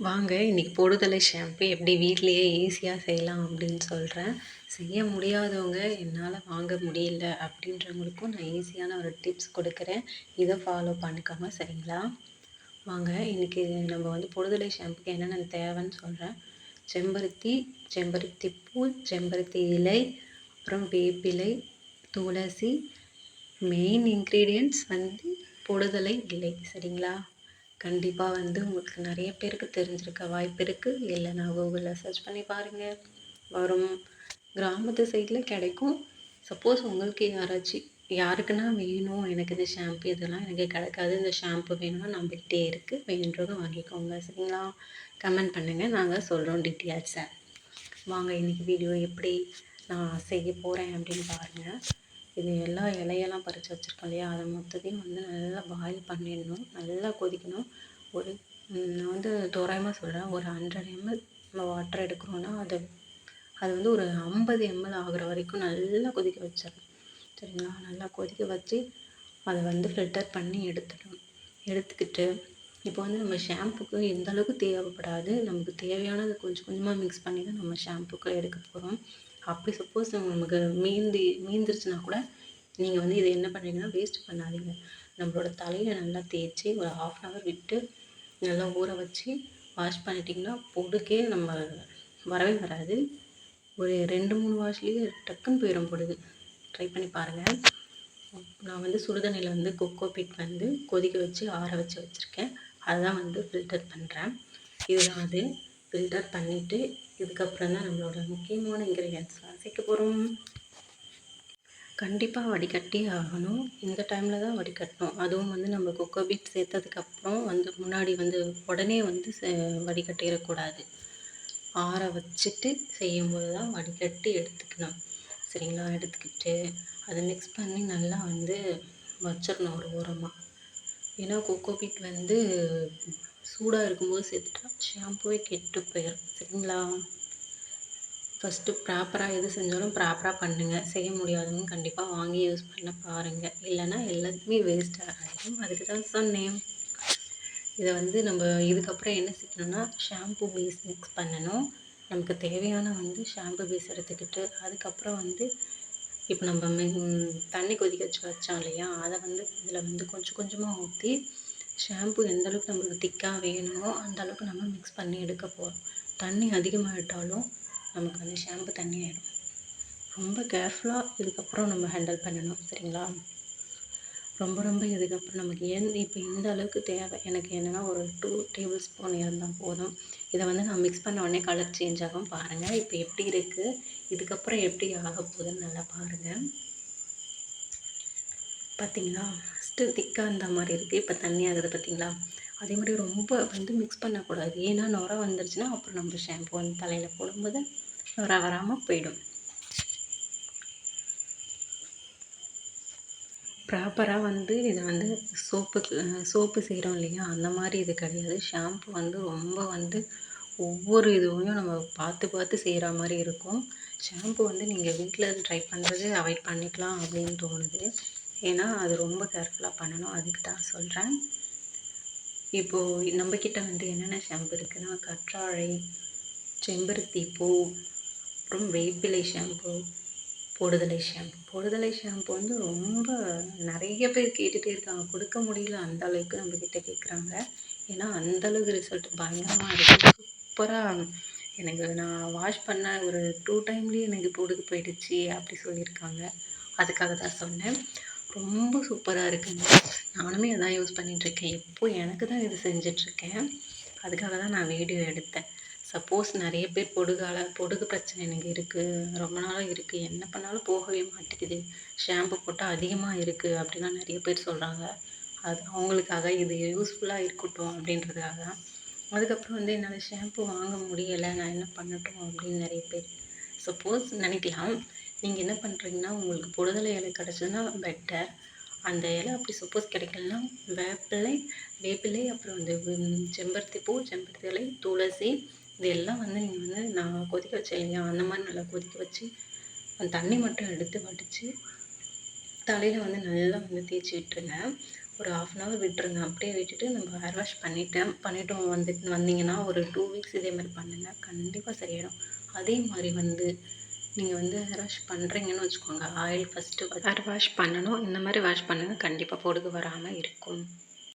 வாங்க இன்றைக்கி பொடுதலை ஷாம்பு எப்படி வீட்லேயே ஈஸியாக செய்யலாம் அப்படின்னு சொல்கிறேன் செய்ய முடியாதவங்க என்னால் வாங்க முடியல அப்படின்றவங்களுக்கும் நான் ஈஸியான ஒரு டிப்ஸ் கொடுக்குறேன். இதை ஃபாலோ பண்ணிக்காம சரிங்களா? வாங்க இன்றைக்கி நம்ம வந்து பொடுதலை ஷாம்புக்கு என்னென்ன தேவைன்னு சொல்கிறேன் செம்பருத்தி செம்பருத்தி பூ செம்பருத்தி இலை அப்புறம் வேப்பிலை துளசி மெயின் இன்க்ரீடியன்ட்ஸ் வந்து பொடுதலை இலை சரிங்களா? கண்டிப்பாக வந்து உங்களுக்கு நிறைய பேருக்கு தெரிஞ்சிருக்க வாய்ப்பு இருக்குது இல்லைன்னா கூகுளில் சர்ச் பண்ணி பாருங்கள் வரும். கிராமத்து சைடில் கிடைக்கும். சப்போஸ் உங்களுக்கு யாராச்சும் யாருக்குன்னா வேணும். எனக்கு இந்த ஷாம்பு இதெல்லாம் எனக்கு கிடைக்காது. இந்த ஷாம்பு வேணும்னா நம்பிக்கிட்டே இருக்குது வேணுன்றதை வாங்கிக்கோங்க. சரிங்களா? கமெண்ட் பண்ணுங்கள் நாங்கள் சொல்கிறோம் டீட்டெயில்ஸை வாங்க இன்றைக்கி வீடியோ எப்படி நான் செய்ய போகிறேன் அப்படின்னு பாருங்கள் இது எல்லா இலையெல்லாம் பறித்து வச்சுருக்கோம் இல்லையா? அதை மொத்தத்தையும் வந்து நல்லா பாயில் பண்ணிடணும். நல்லா கொதிக்கணும். ஒரு நான் வந்து தோராயமாக சொல்கிறேன் ஒரு ஹண்ட்ரட் எம்எல் நம்ம வாட்டர் எடுக்கிறோன்னா அது அது வந்து ஒரு ஐம்பது எம்எல் ஆகிற வரைக்கும் நல்லா கொதிக்க வச்சிடணும். சரிங்களா? நல்லா கொதிக்க வச்சு அதை வந்து ஃபில்டர் பண்ணி எடுத்துடணும். எடுத்துக்கிட்டு இப்போ வந்து நம்ம ஷாம்புக்கு எந்த அளவுக்கு தேவைப்படாது நமக்கு தேவையானது கொஞ்சம் கொஞ்சமாக மிக்ஸ் பண்ணி தான் நம்ம ஷாம்புக்கு எடுக்க போகிறோம் அப்படி சப்போஸ் நமக்கு மீந்தி மீந்துருச்சுன்னா கூட நீங்கள் வந்து இதை என்ன பண்ணுறீங்கன்னா வேஸ்ட் பண்ணாதீங்க. நம்மளோட தலையில் நல்லா தேய்ச்சி ஒரு ஆஃப் அன் ஹவர் விட்டு நல்லா ஊற வச்சு வாஷ் பண்ணிட்டிங்கன்னா பொடுக்கே நம்ம வரவே வராது. ஒரு ரெண்டு மூணு வாஷ்லேயே டக்குன்னு போயிடும் பொடுகு. ட்ரை பண்ணி பாருங்கள் நான் வந்து சுடுதண்ணியில் வந்து கொக்கோ பீட் வந்து கொதிக்க வச்சு ஆற வச்சு வச்சுருக்கேன். அதுதான் வந்து ஃபில்டர் பண்ணுறேன் இதுதான் அது. ஃபில்டர் பண்ணிவிட்டு இதுக்கப்புறம் தான் நம்மளோட முக்கியமான இன்க்ரீடியன்ஸ்லாம் சேர்க்க போகிறோம் கண்டிப்பாக வடிகட்டி ஆகணும். இந்த டைமில் தான் வடிகட்டணும். அதுவும் வந்து நம்ம கொக்கோ பீட் சேர்த்ததுக்கப்புறம் வந்து முன்னாடி வந்து உடனே வந்து வடிகட்டிடக்கூடாது. ஆற வச்சுட்டு செய்யும்போது தான் வடிகட்டி எடுத்துக்கணும். சரிங்களா? எடுத்துக்கிட்டு அதை மிக்ஸ் பண்ணி நல்லா வந்து வச்சிடணும் ஒரு ஓரமாக ஏன்னா கொக்கோ பீட் வந்து சூடாக இருக்கும்போது சேர்த்துட்டா ஷாம்புவே கெட்டு போயிடும் சரிங்களா? ஃபஸ்ட்டு ப்ராப்பராக எது செஞ்சாலும் ப்ராப்பராக பண்ணுங்கள் செய்ய முடியாதவங்க கண்டிப்பாக வாங்கி யூஸ் பண்ண பாருங்கள் இல்லைன்னா எல்லாத்துக்குமே வேஸ்ட்டாக ஆகிடும் அதுக்கு தான் சொன்னேன். இதை வந்து நம்ம இதுக்கப்புறம் என்ன செய்யணும்னா ஷாம்பு பேஸ் மிக்ஸ் பண்ணணும். நமக்கு தேவையான வந்து ஷாம்பு பேஸ் எடுத்துக்கிட்டு அதுக்கப்புறம் வந்து இப்போ நம்ம தண்ணி கொதிக்க வச்சு வச்சோம் இல்லையா? அதை வந்து இதில் வந்து கொஞ்சம் கொஞ்சமாக ஊற்றி ஷாம்பு எந்தளவுக்கு நம்மளுக்கு திக்காக வேணுமோ அந்த அளவுக்கு நம்ம மிக்ஸ் பண்ணி எடுக்க போகிறோம் தண்ணி அதிகமாகிட்டாலும் நமக்கு வந்து ஷாம்பு தண்ணி ஆகிடும் ரொம்ப கேர்ஃபுல்லாக இதுக்கப்புறம் நம்ம ஹேண்டில் பண்ணணும் சரிங்களா? ரொம்ப ரொம்ப இதுக்கப்புறம் நமக்கு எந் இப்போ இந்த அளவுக்கு தேவை. எனக்கு என்னென்னா ஒரு டூ டேபிள் ஸ்பூன் இருந்தால் போதும். இதை வந்து நான் மிக்ஸ் பண்ண உடனே கலர் சேஞ்ச் ஆகும். பாருங்கள் இப்போ எப்படி இருக்குது இதுக்கப்புறம் எப்படி ஆக போகுதுன்னு நல்லா பாருங்கள் பார்த்திங்களா? ஃபஸ்ட்டு திக்காக இருந்த மாதிரி இருக்குது இப்போ தண்ணி ஆகுது அதே மாதிரி ரொம்ப வந்து மிக்ஸ் பண்ணக்கூடாது. ஏன்னா நுர வந்துருச்சுன்னா அப்புறம் நம்ம ஷாம்பு வந்து தலையில் போடும்போது நுர வராமல் போயிடும். ப்ராப்பராக வந்து இதை வந்து சோப்பு சோப்பு செய்கிறோம் இல்லையா? அந்த மாதிரி இது கிடையாது. ஷாம்பு வந்து ரொம்ப வந்து ஒவ்வொரு இதுவையும் நம்ம பார்த்து பார்த்து செய்கிற மாதிரி இருக்கும். ஷாம்பு வந்து நீங்கள் வீட்டில் ட்ரை பண்ணுறது அவாய்ட் பண்ணிக்கலாம் அப்படின்னு தோணுது. ஏன்னா அது ரொம்ப கேர்ஃபுல்லாக பண்ணணும். அதுக்கு தான் சொல்கிறேன் இப்போது நம்மக்கிட்ட வந்து என்னென்ன ஷாம்பு இருக்குன்னா கற்றாழை செம்பருத்தி பூ அப்புறம் வேப்பிலை ஷாம்பு பொடுதலை ஷாம்பு பொடுதலை ஷாம்பு வந்து ரொம்ப நிறைய பேர் கேட்டுகிட்டே இருக்காங்க. கொடுக்க முடியல அந்த அளவுக்கு நம்மக்கிட்ட கேட்குறாங்க ஏன்னா அந்தளவுக்கு ரிசல்ட் பயங்கரமாக இருக்குது சூப்பராக எனக்கு நான் வாஷ் பண்ண ஒரு டூ டைம்லேயே எனக்கு பொடுகு போயிடுச்சு அப்படி சொல்லியிருக்காங்க. அதுக்காக தான் சொன்னேன். ரொம்ப சூப்பராக இருக்குங்க. நானுமே அதான் யூஸ் பண்ணிகிட்ருக்கேன் இப்போது எனக்கு தான் இது செஞ்சிட்ருக்கேன் அதுக்காக தான் நான் வீடியோ எடுத்தேன். சப்போஸ் நிறைய பேர் பொடுகால பொடுகு பிரச்சனை எனக்கு இருக்குது ரொம்ப நாளாக இருக்குது என்ன பண்ணாலும் போகவே மாட்டேங்குது. ஷாம்பு போட்டால் அதிகமாக இருக்குது அப்படிலாம் நிறைய பேர் சொல்கிறாங்க அது அவங்களுக்காக இது யூஸ்ஃபுல்லாக இருக்கட்டும் அப்படின்றதுக்காக. அதுக்கப்புறம் வந்து என்னால் ஷாம்பு வாங்க முடியலை. நான் என்ன பண்ணட்டும் அப்படின்னு நிறைய பேர். சப்போஸ் நினைக்கலாம். நீங்கள் என்ன பண்ணுறீங்கன்னா உங்களுக்கு புடுதலை இலை கிடச்சதுன்னா பெட்டர் அந்த இலை அப்படி சப்போஸ் கிடைக்கலனா வேப்பிலை வேப்பிலை அப்புறம் அந்த செம்பருத்தி பூ செம்பருத்தி இலை துளசி இது எல்லாம் வந்து நீங்கள் வந்து நான் கொதிக்க வச்சேன் இல்லையா? அந்த மாதிரி நல்லா கொதிக்க வச்சு அந்த தண்ணி மட்டும் எடுத்து வடித்து தலையில் வந்து நல்லா வந்து தேய்ச்சி விட்டுருங்க. ஒரு ஆஃப் அன் ஹவர் விட்டுருங்க. அப்படியே விட்டுட்டு நம்ம ஹேர் வாஷ் பண்ணிட்டேன் பண்ணிட்டோம். வந்துட்டு வந்தீங்கன்னா ஒரு டூ வீக்ஸ் இதே மாதிரி பண்ணுங்கள் கண்டிப்பாக சரியாயிடும். அதே மாதிரி வந்து நீங்கள் வந்து ஹேர் வாஷ் பண்ணுறீங்கன்னு வச்சுக்கோங்க ஆயில் ஃபஸ்ட்டு ஹேர் வாஷ் பண்ணணும். இந்த மாதிரி வாஷ் பண்ணுங்கள் கண்டிப்பாக பொடுகு வராமல் இருக்கும்.